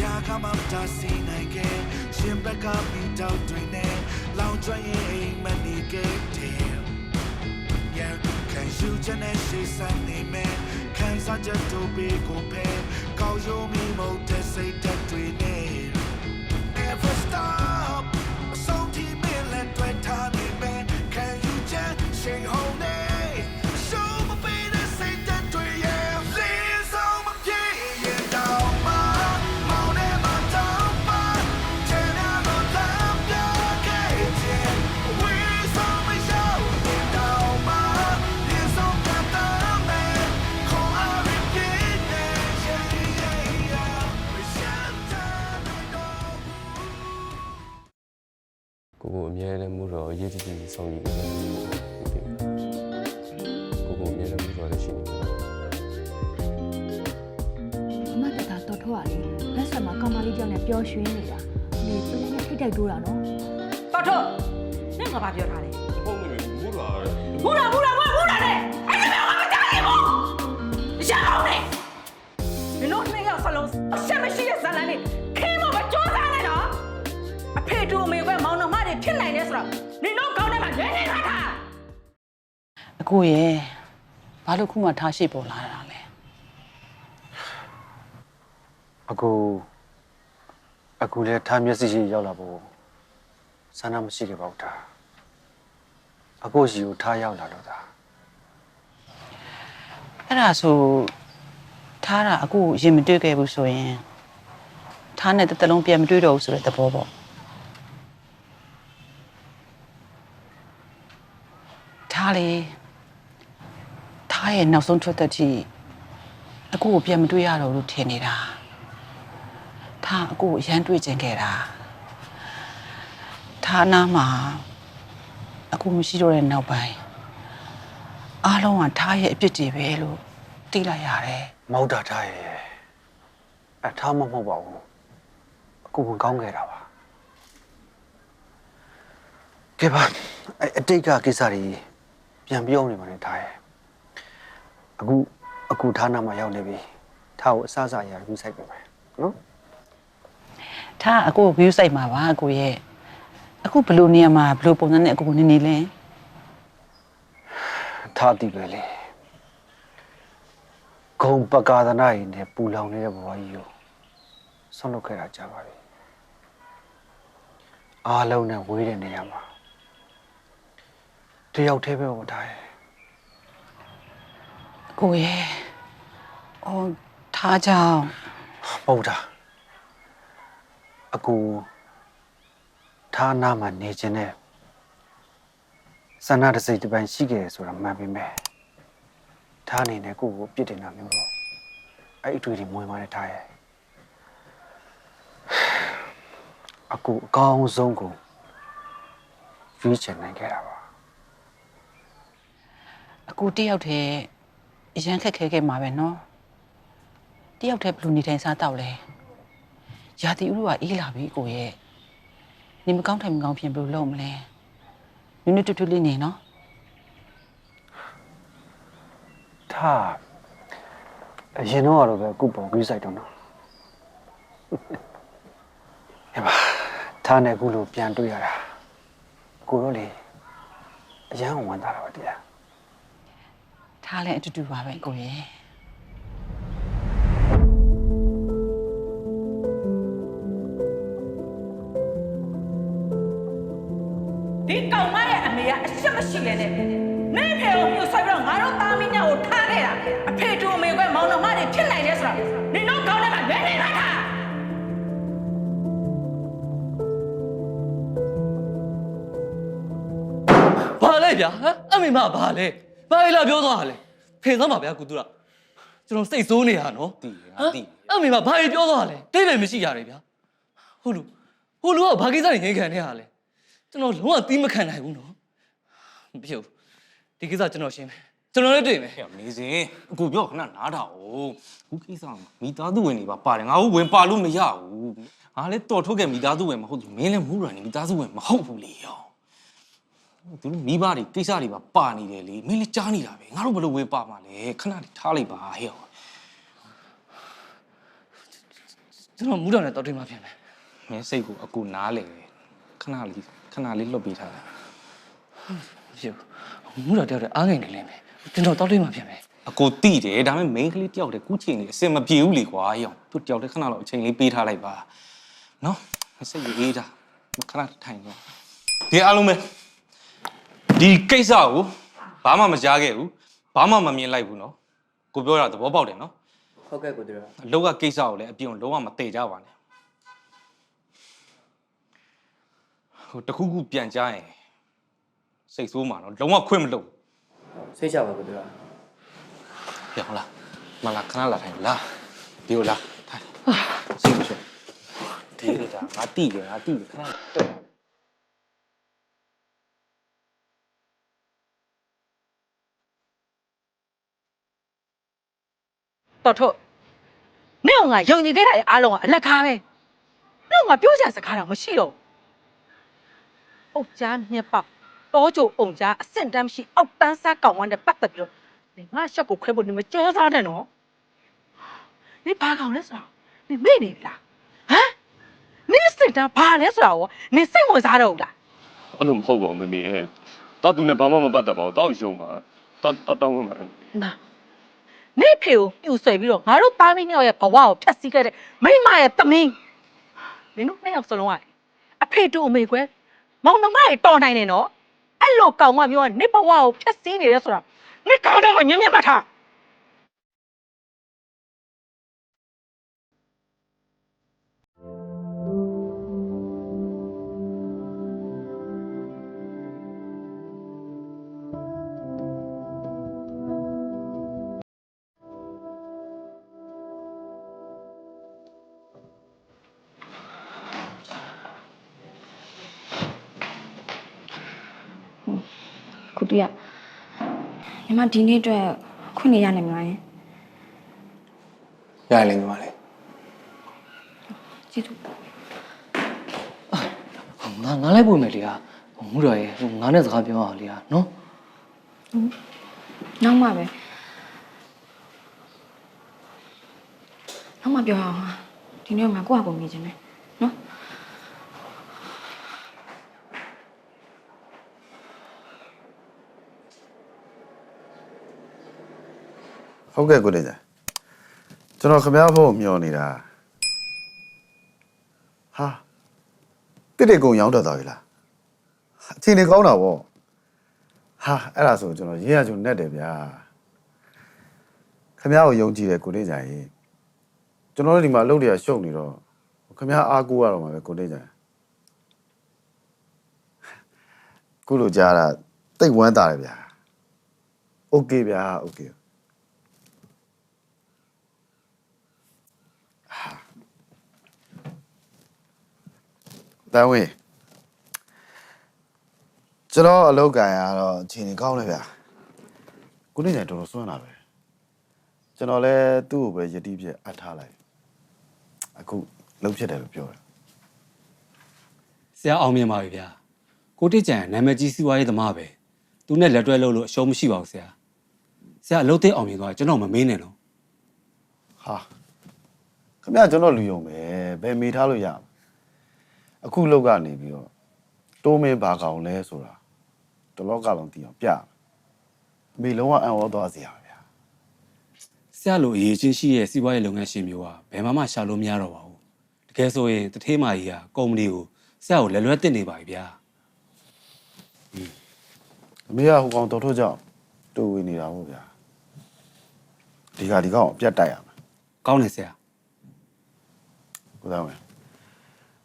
ရာကမှမတားဆီးနိုင်ခဲ့ရှင်ဘက်ကမိတောက်တွေနဲ့လောင်ကျွမ်းရင်အိမ်မနေခဲ့တယ် Yeah, can you just say something man? Can I just do big or pay? Call you me more to say that we need. Never stop. So team in let right time man. Can you just say home day? Show ဆက်မှာကောင်မလေးကြောင့်လည်းပျော်ရွှင်နေတာလေပြင်းနဲ့ထိတ်တိုက်တိုးတာနော်တော်ထုတ်နင့်ကဘာပြောထားလဲဟုတ်ပြီမှုတော့မူလာမူလာမူလာမူလာတဲ့အဲ့ဒါမျိုးကမကြားရဘူးရအောင်နေနင်တို့နှစ်ယောက်စလုံးအဆက်မရှိတဲ့ဇာလန်လေးခဲမမကြောစားနဲ့နော်အဖေတူအမေကမောင်နှမတွေဖြစ်နိုင်တယ်ဆိုတော့နင်တို့ကောင်းတဲ့မှာနေနေထားတာအကိုရဲ့ဘာလို့ခုမှထားရှိပေါ်လာတာလဲ အခုအခုလည်းထားမျက်စိရှိရောက်လာဖို့ဆန္ဒမရှိခဲ့ပါဘူးထားအခုရှိကိုထားရောက်လာတော့တာအဲ့ဒါဆိုထားတာအခုရင်မတွေ့ခဲ့ဘူးဆိုရင်ထားနဲ့တစ်သက်လုံးပြန်မတွေ့တော့ဘူးဆိုတဲ့သဘောပေါ့ထားလေထားရဲ့နောက်ဆုံးထွက်သက်ထိအခုကိုပြန်မတွေ့ရတော့ဘူးလို့ထင်နေတာ ထားအခုကိုအရန်တွေ့ကျင်ခဲ့တာထားနာမှာအခုမရှိတော့တဲ့နောက်ပိုင်းအားလုံးကထားရဲ့အပြစ်တွေပဲလို့သိလိုက်ရတယ်မဟုတ်တာထားရဲ့အထားမမဟုတ်ပါဘူးအခုဝင်ကောင်းခဲ့တာပါကဲပါအဲ့အတိတ်ကကိစ္စတွေပြန်ပြောနေမှလည်းထားရဲ့အခုအခုထားနာမှာရောက်နေပြီထားကိုအစအစအရာယူဆိုင်ပြန်မယ်နော်။ ထားအကိုကို view site မှာပါအကိုရဲ့အခုဘယ်လိုနေရာမှာဘယ်လိုပုံစံနဲ့အကိုကိုနေနေလဲထားတည်ပဲလေဂုံပကာသနာရည်နဲ့ပူလောင်နေတဲ့ဘဝကြီးကိုဆွန့်လွတ်ခဲ့တာကြာပါပြီအားလုံးနဲ့ဝေးတဲ့နေရာမှာတယောက်တည်းပဲဟောထားရဲ့။အကိုရဲ့အော်ထားကြောင့်ဟုတ်တာ အကူထားနာမှာနေခြင်းနဲ့ဆန္ဒတစ်စိတ်တစ်ပိုင်းရှိခဲ့တယ်ဆိုတာမှန်ပေမဲ့ထားအနေနဲ့ကိုယ့်ကိုပြစ်တင်တာမျိုးတော့အဲ့အတွေ့အကြုံမွေးမားတဲ့ထားရဲ့အကူအကောင်းဆုံးကိုရွေးချယ်နိုင်ခဲ့တာပါအကိုတယောက်တည်းအရန်ခက်ခဲခဲ့မှာပဲနော်။တယောက်တည်းဘယ်လိုနေထိုင်စားတော့လဲ။ ရာတီဥရောကအေးလာပြီအကိုရဲ့နေမကောင်းထိုင်မကောင်းဖြစ်ဘယ်လိုလုပ်မလဲ။နွနွတူတူလေးနေနော်ထားအရင်တော့ကတော့ပဲအခုပေါ်ကြီးဆိုင်တော့နော်ဟဲ့ပါထားနဲ့အခုလိုပြန်တွေ့ရတာကိုတော့လေအရန်ဝန်တာတာပါတရား။ထားလည်းအတူတူပါပဲအကိုရဲ့။ ဗျာဟမ်အမေမဘာလဲဘာလဲလာပြောသွားတာလဲဖင်သွားမှာဗျာကုတူရကျွန်တော်စိတ်ဆိုးနေတာနော်တီးငါဟမ်တီးအမေမဘာလဲပြောသွားတာလဲတိတ်ပဲမရှိရတယ်ဗျာဟုတ်လူဟုတ်လူကဘာကိစ္စတွေငိမ့်ခံနေရလဲကျွန်တော်လုံးဝသီးမခံနိုင်ဘူးနော်မဖြစ်ဘူးဒီကိစ္စကျွန်တော်ရှင်းမယ်ကျွန်တော်လည်းတွေ့မယ်ဟဲ့နေစဉ်အကူပြောခဏနားထောင်ခုကိစ္စမှာမိသားစုဝင်တွေပါပါတယ်ငါ့ကိုဝင်ပါလို့မရဘူးငါလည်းတော်ထုတ်ခဲ့မိသားစုဝင်မဟုတ်ဘူးမင်းလည်းမူရန်နေမိသားစုဝင်မဟုတ်ဘူးလေရော သူတို့မိဘတွေကိစ္စတွေပါပါနေတယ်လေမင်းလည်းကြားနေတာပဲငါတို့ဘယ်လိုဝင်ပါမှာလဲခဏလေးထားလိုက်ပါဟဲ့ရောကျွန်တော်မူးတော်နဲ့တော်တွေ့မှဖြစ်မယ်မင်းစိတ်ကိုအကူနားလေတယ်ခဏလေးခဏလေးလွတ်ပေးထားတာမဖြစ်ဘူးမူးတော်တယောက်တည်းအားငယ်နေလိမ့်မယ်ကျွန်တော်တော်တွေ့မှဖြစ်မယ်အကူတိတယ်ဒါပေမဲ့ main ကလေးတယောက်တည်းကူးချင်နေအစင်မပြေဘူးလေကွာရောင်သူတယောက်တည်းခဏလောက်အချိန်လေးပေးထားလိုက်ပါနော်စိတ်ကြီးအေးတာခဏထိုင်နေဒီအားလုံးပဲ ဒီကိစ္စကိုဘာမှမကြားခဲ့ဘူးဘာမှမမြင်လိုက်ဘူးနော်ကိုပြောတာသဘောပေါက်တယ်နော်ဟုတ်ကဲ့ကိုတူရအလောက်ကကိစ္စကိုလည်းအပြုံလုံးဝမတည်ကြပါနဲ့ဟိုတခုခုပြန်ကြားရင်စိတ်ဆိုးမှာနော်လုံးဝခွင့်မလုပ်စိတ်ချပါကိုတူရပြောင်းလားမလာခဏလာထိုင်လားဒီလိုလားထိုင်စိတ်ဆိုးဒီလိုဒါငါတိတယ်ငါတိတယ်ခဏတော့ တော်ထုတ်နင့်ကငါယုံကြည်ခဲ့တာရဲ့အားလုံးကအလက်ကားပဲနင့်ကငါပြောချင်စကားတော့မရှိတော့ဘူးအုတ်ကြားနှစ်ပေါက်တောကြုံအောင်ကြားအဆင့်တန်းမရှိအောက်တန်းစားကောင်ဝမ်းတဲ့ပတ်သက်ပြီးတော့နင်ငါရှက်ကိုခွဲဖို့နင်မကြောစားနဲ့နော်နင်ဘာကောင်လဲဆိုတော့နင်မေ့နေပြီလားဟမ်နင်စင်တန်းဘာလဲဆိုတော့နင်စိတ်ဝင်စားတော့ဘူးလားအဲ့လိုမဟုတ်ပါဘူးမမေရဲ့တော့သူနဲ့ဘာမှမပတ်သက်ပါဘူးတောက်ရှုံပါတော့တော့တောင်းဝင်ပါနာ နေဖေကိုပြူဆွဲပြီးတော့ငါတို့သားမင်းယောက်ရဲ့ဘဝကိုဖျက်ဆီးခဲ့တဲ့မိမရဲ့သမီးနင်တို့နှစ်ယောက်စလုံးကအဖေတို့အမေကွယ်မောင်နှမတွေတော်နိုင်တယ်နော်အဲ့လိုကောင်ကမျိုးကနေဘဝကိုဖျက်ဆီးနေတယ်ဆိုတာနေကောင်းတော့ညံ့ညံ့ပါထား ညီမဒီနေ့အတွက်ခွင့်နေရနိုင်မလားယင်ရရင်ညီမလေးကျေးဇူးငါငါလိုက်ပို့မယ်လေဟာမူးတော်ရဲ့ဟိုငါနဲ့စကားပြောအောင်လေဟာနော်နောက်မှပဲနောက်မှပြောအောင်ဟာဒီနေ့ငါကိုယ့်အကုန်မြင်ချင်တ ဟုတ်ကဲ့ကိုလေးညာကျွန်တော်ခမရဖို့မျောနေတာဟာတစ်တေကုံရောင်းတတ်သွားပြီလားအချိန်နေကောင်းတာဗောဟာအဲ့ဒါဆိုကျွန်တော်ရေးရချုံနဲ့တယ်ဗျာခမရကိုယုံကြည်တယ်ကိုလေးညာရင်ကျွန်တော်တို့ဒီမှာအလုပ်တွေကရှုပ်နေတော့ခမရအားကိုးရတော့မှာပဲကိုလေးညာခုလိုကြားတာတိတ်ဝမ်းသာတယ်ဗျာโอเคဗျာโอเค တန်းဝင်ကျွန်တော်အလုပ်ကန်ရတော့အချိန်ကြီးကောင်းတယ်ဗျာခုနေ့ညတော်တော်စွမ်းလာပဲကျွန်တော်လည်းသူ့ကိုပဲယတိပြက်အပ်ထားလိုက်အခုလှုပ်ဖြစ်တယ်လို့ပြောတယ်ဆရာအောင်မြင်ပါပြီဗျာကိုတိကျန်နာမည်ကြီးစီးပွားရေးသမားပဲသူနဲ့လက်တွဲလုပ်လို့အရှုံးမရှိပါဘူးဆရာဆရာအလုပ်သိအောင်မြင်သွားကျွန်တော်မမေးနဲ့နော်ဟာခမရကျွန်တော်လူယုံပဲဘယ်မေးထားလို့ရမလဲ အခုလောက်ကနေပြီးတော့တိုးမင်းဘာကောင်လဲဆိုတာတလောကလုံးသိအောင်ပြမယ်အမေလုံးဝအံ့ဩသွားစရာပဲဗျာဆရာလိုအရေးချင်းရှိရဲ့စီးပွားရေးလုပ်ငန်းရှင်မျိုးကဘယ်မှမရှာလို့မရတော့ပါဘူးတကယ်ဆိုရင်တထေးမာကြီးကကုမ္ပဏီကိုဆရာကိုလက်လွဲတင်နေပါပြီဗျာအမေကဟိုကောင်တော်ထုတ်ကြောင့်တူဝင်နေတာဟုတ်ဗျာဒီကဒီကောင်အပြတ်တိုက်ရမယ်ကောင်းတယ်ဆရာကိုသားမယ်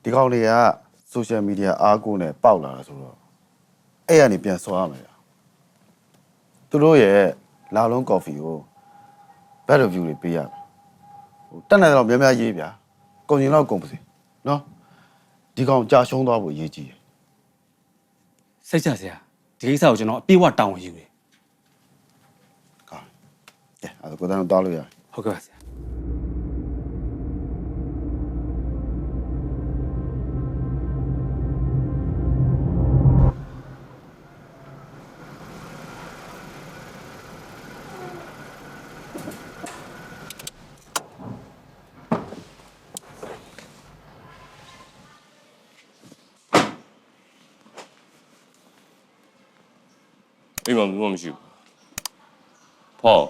ဒီကောင်တွေကဆိုရှယ်မီဒီယာအားကိုးနဲ့ပေါက်လာတာဆိုတော့အဲ့ရနေပြန်ဆော်ရမယ်ဗျာသူတို့ရဲ့လာလုံးကော်ဖီကိုဘက်ရဗီယူတွေပေးရမယ်ဟိုတက်နေတော့များများရေးဗျာကုန်ရင်တော့ကုန်ပါစေနော်ဒီကောင်ကြာရှုံးသွားဖို့အရေးကြီးတယ်စိတ်ချဆရာဒီကိစ္စကိုကျွန်တော်အပြည့်အဝတောင်းဝန်ယူတယ်ကောင်းကဲအဲ့ဒါကိုသားတော့တောင်းလို့ရတယ်ဟုတ်ကဲ့ပါဆရာ မ်မှာဘူးမှမရှိဘူးဖောက်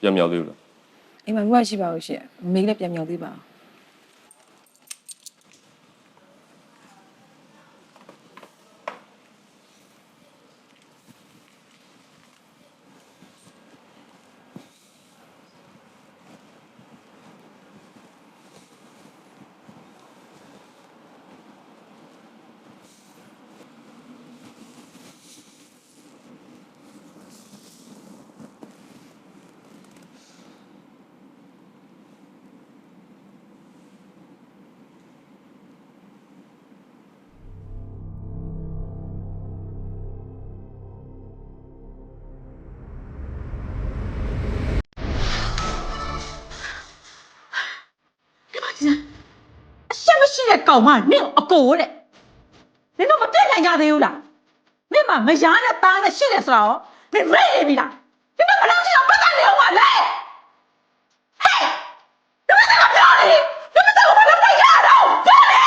ပြန်မြောက်သေးဘူးလားအိမ်မှာဘူးမရှိပါဘူးရှင်မမေလည်းပြန်မြောက်သေးပါဘူး ရှက်မရှိတဲ့ကောင်မနင့်အကိုတဲ့နင်တို့မပြည့်နိုင်ကြသေးဘူးလားနင့်မမယားနဲ့သားနဲ့ရှိတယ်ဆိုတော့နင်မေ့နေပြီလားနင်တို့ဘယ်လောက်ရှိအောင်ပတ်သက်နေအောင်မလဲဟဲ့နင်မစကားပြောနေနင်မစကားဘာလို့တိုက်ရတော့ပြောနေ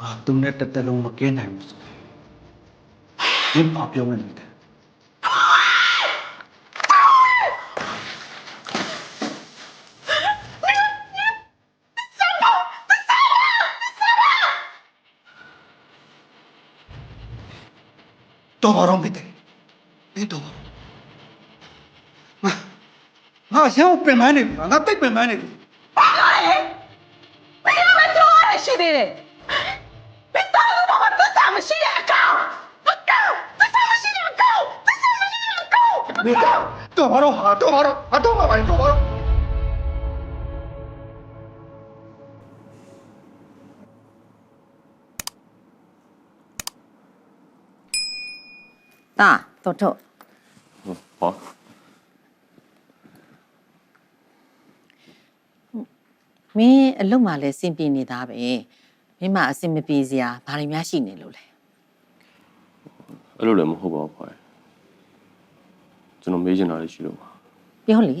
အာသူနဲ့တစ်သက်လုံးမကင်းနိုင်ဘူးဆိုဒီမှာပြောနေတ တော်ပါတော့မတဲ့မင်းတော်ပါငါငါရှောင်းပင်မနေပြီငါတိတ်ပင်မနေပြီဘာလို့လဲမင်းကမပြောရရှိသေးတယ်မင်းသားလို့တော့သစ္စာမရှိတဲ့အကောင်အကောင်သစ္စာမရှိတဲ့အကောင်သစ္စာမရှိတဲ့အကောင်မင်းတော်ပါတော့ဟာတော်ပါတော့ဟာတော်ပါပါတော်ပါတော့ တာတော်တော့ဟောမင်းအလုပ်မှလည်းစင်ပြေနေတာပဲမင်းမအစင်မပြေစရာဘာတွေများရှိနေလို့လဲအဲ့လိုလည်းမဟုတ်ပါဘူးဖွာကျွန်တော်မေးချင်တာလေးရှိလို့ပါပြောလေ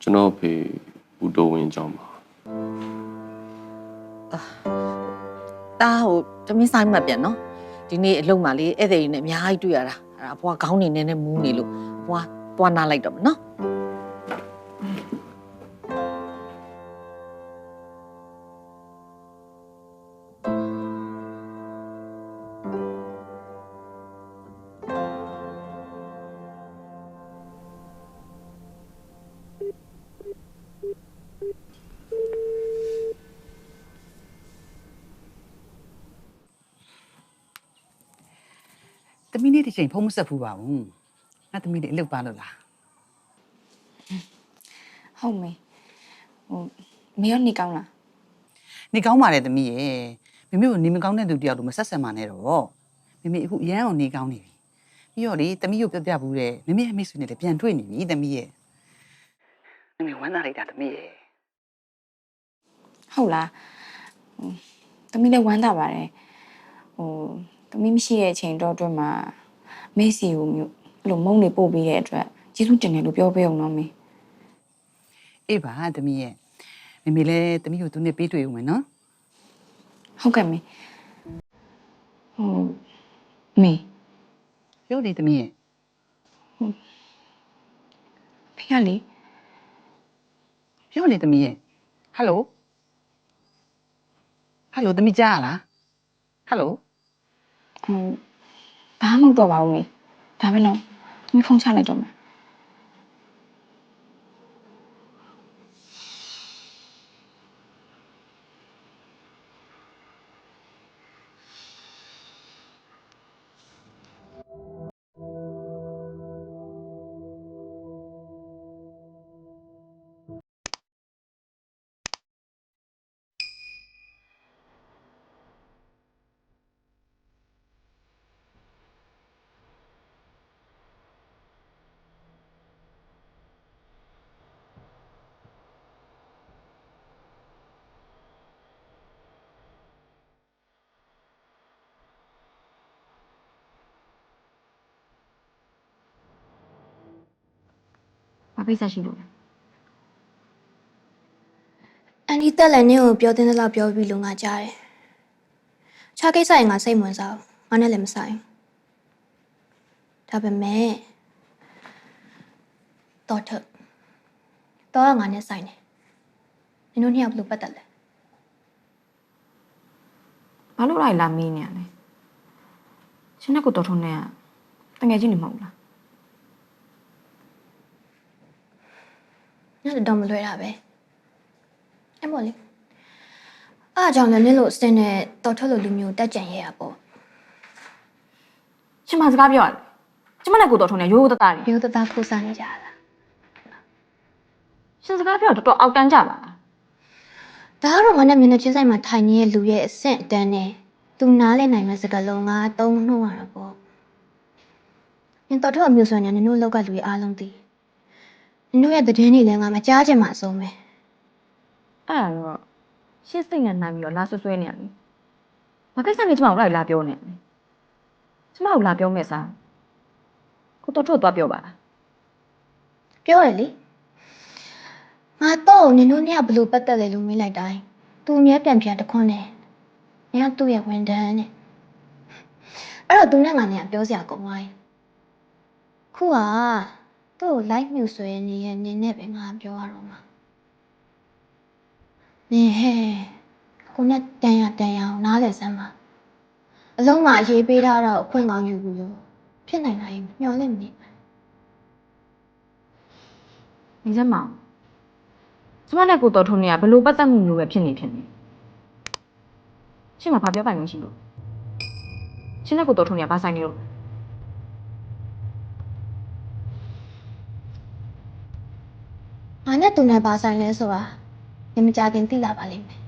ကျွန်တော်အဖေဦးတော်ဝင်အကြောင်းပါ တာဟိုတမင်းဆိုင်မှတ်ပြန်နော်ဒီနေ့အလုပ်မှလေဧည့်သည်တွေနဲ့အများကြီးတွေ့ရတာအဲ့ဒါအဖွားခေါင်းနေနေနဲ့မူးနေလို့အဖွားသွားနာလိုက်တော့မယ်နော်။ သမီးလေးတစ်ချိန်ဖုံးမဆက်ဘူးပါဘူး။ငါသမီးလေးအလုပ်ပါလို့လားဟုတ်မေဟိုမေရောနေကောင်းလား။နေကောင်းပါလေသမီးရဲ့။မမေကိုနေမကောင်းတဲ့သူတယောက်လိုမဆက်ဆက်မှနဲ့တော့။မမေအခုအရန်အောင်နေကောင်းနေပြီ။ပြီးတော့လေသမီးကိုပြပြဘူးတဲ့မမေအမေဆွေနဲ့လည်းပြန်တွေ့နေပြီသမီးရဲ့။မမေဝမ်းသာလိုက်တာသမီးရဲ့ဟုတ်လားဟိုသမီးလည်းဝမ်းသာပါတယ်ဟိုသမီးမရှိတဲ့အချိန်တော့အတွက်မှာ မေ့စီကိုမျိုးအဲ့လိုမုန်းနေပို့ပေးတဲ့အတွက်ကျေးဇူးတင်တယ်လို့ပြောပေးအောင်နော်မေ။အေးပါသမီးရဲ့။မမေလည်းသမီးကိုသူနဲ့ပေးတွေ့ဦးမယ်နော်ဟုတ်ကဲ့မေဟိုမေ။ပြောလေသမီးရဲ့ဖေကလေ။ပြောလေသမီးရဲ့။ဟယ်လို။ဟယ်လိုသမီးကြားရလား။ဟယ်လိုဟို ဘာမှမဟုတ်တော့ပါဘူးမေဒါပဲနော်သမီးဖုန်းချလိုက်တော့မယ် ဘာပိတ်ဆက်ရှိလို့လဲဒီတက်လည်းနင်းကိုပြောတင်တဲ့လောက်ပြောပြီးလို့ငါကြားတယ်။ခြားကိစ္စရင်ငါစိတ်ဝင်စားဘူး။ငါနဲ့လည်းမဆိုင်ဘူး။ဒါပေမဲ့တော့ထတော့ကငါနဲ့ဆိုင်တယ်။နင်တို့နှစ်ယောက်ဘယ်လိုပတ်သက်လဲဘာလို့လိုက်လာမင်းနေရလဲရှင်နဲ့ကိုတော်ထုံးနဲ့ကတငယ်ချင်းနေမဟုတ်လား။ ညလည်းတော့မလွဲတာပဲ။အဲ့မို့လေ။အားကြောင့်လည်းနင်းလို့စတင်နဲ့တော်ထွက်လို့လူမျိုးတက်ကြံရဲရပေါ့ရှင်မစကားပြောရတယ်ကျမနဲ့ကိုတော်ထုံးနဲ့ရိုးရိုးသားသားနေ။ရိုးသားသားခိုးစားနေကြတာရှင်စကားပြောတော်တော်အောက်တန်းကြပါလား။ဒါကတော့ငါနဲ့မျက်နှာချင်းဆိုင်မှာထိုင်နေတဲ့လူရဲ့အဆင့်အတန်းနဲ့သူနားလဲနိုင်မဲ့စကားလုံးကသုံးနှုတ်ရတာပေါ့။နင်တော်ထွက်အမျိုးဆိုရင်နင်တို့လောက်ကလူရဲ့အားလုံးသိ အနုရဲ့သတင်းတွေလည်းငါမကြားချင်မှအဆုံးပဲအဲ့ဒါတော့ရှစ်စိတ်နဲ့နိုင်ပြီးတော့လာဆွဆွဲနေရလေဘာကိစ္စနဲ့ကျမတို့လိုက်လာပြောနေကျမတို့လာပြောမဲ့စားကိုတော်ထုတ်သွားပြောပါလားပြောရလေငါတော့နင်တို့နဲ့ဘလို့ပတ်သက်လဲလို့မေးလိုက်တိုင်းသူအမြဲပြန်ပြန်တခွန်းနဲ့နင်ကသူ့ရဲ့ဝန်ထမ်းနဲ့အဲ့တော့သူနဲ့ငါနဲ့ပြောစရာကုန်သွားရင်ခုက သူ့ကိုလိုက်မြူဆွဲနေရဲ့နင်နဲ့ပဲငါပြောရတော့မှာနင်ဟဲ့ကိုနဲ့တန်ရတန်ရအောင်နားလဲစမ်းပါအလုံးမှာရေးပေးထားတော့အခွင့်ကောင်းယူဘူးရောဖြစ်နိုင်တာရင်မျော်လင့်မနေပါနေစမ်းမအောင်ကျမနဲ့ကိုတော်ထုံးနဲ့ကဘယ်လိုပတ်သက်မှုမျိုးပဲဖြစ်နေဖြစ်နေရှင်မဘာပြောပိုင်လို့ရှိလို့ရှင်နဲ့ကိုတော်ထုံးနဲ့ကဘာဆိုင်နေလို့ ငါနဲ့သူနဲ့ပါဆိုင်လဲဆိုတာဒီမကြခင်သိလာပါလိမ့်မယ်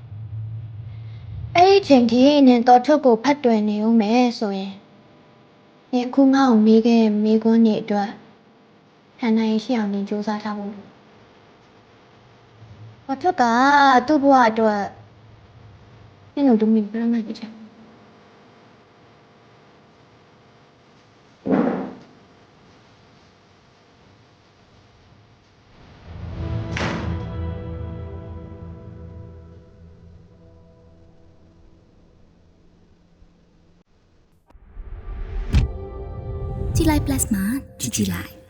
အဲ့ဒီချိန်ထိနင်တော်ထုတ်ကိုဖတ်တွယ်နေဦးမယ်ဆိုရင်နင်အခုငါ့ကိုမေးခဲ့တဲ့မေးခွန်းတွေအတွက်ဟန်နိုင်ရှိအောင်နင်စူးစမ်းထားဖို့လိုတော်ထုတ်ကသူ့ဘဝအတွက်နင်တို့ဒုမီပြရမယ်ကြည့် Gì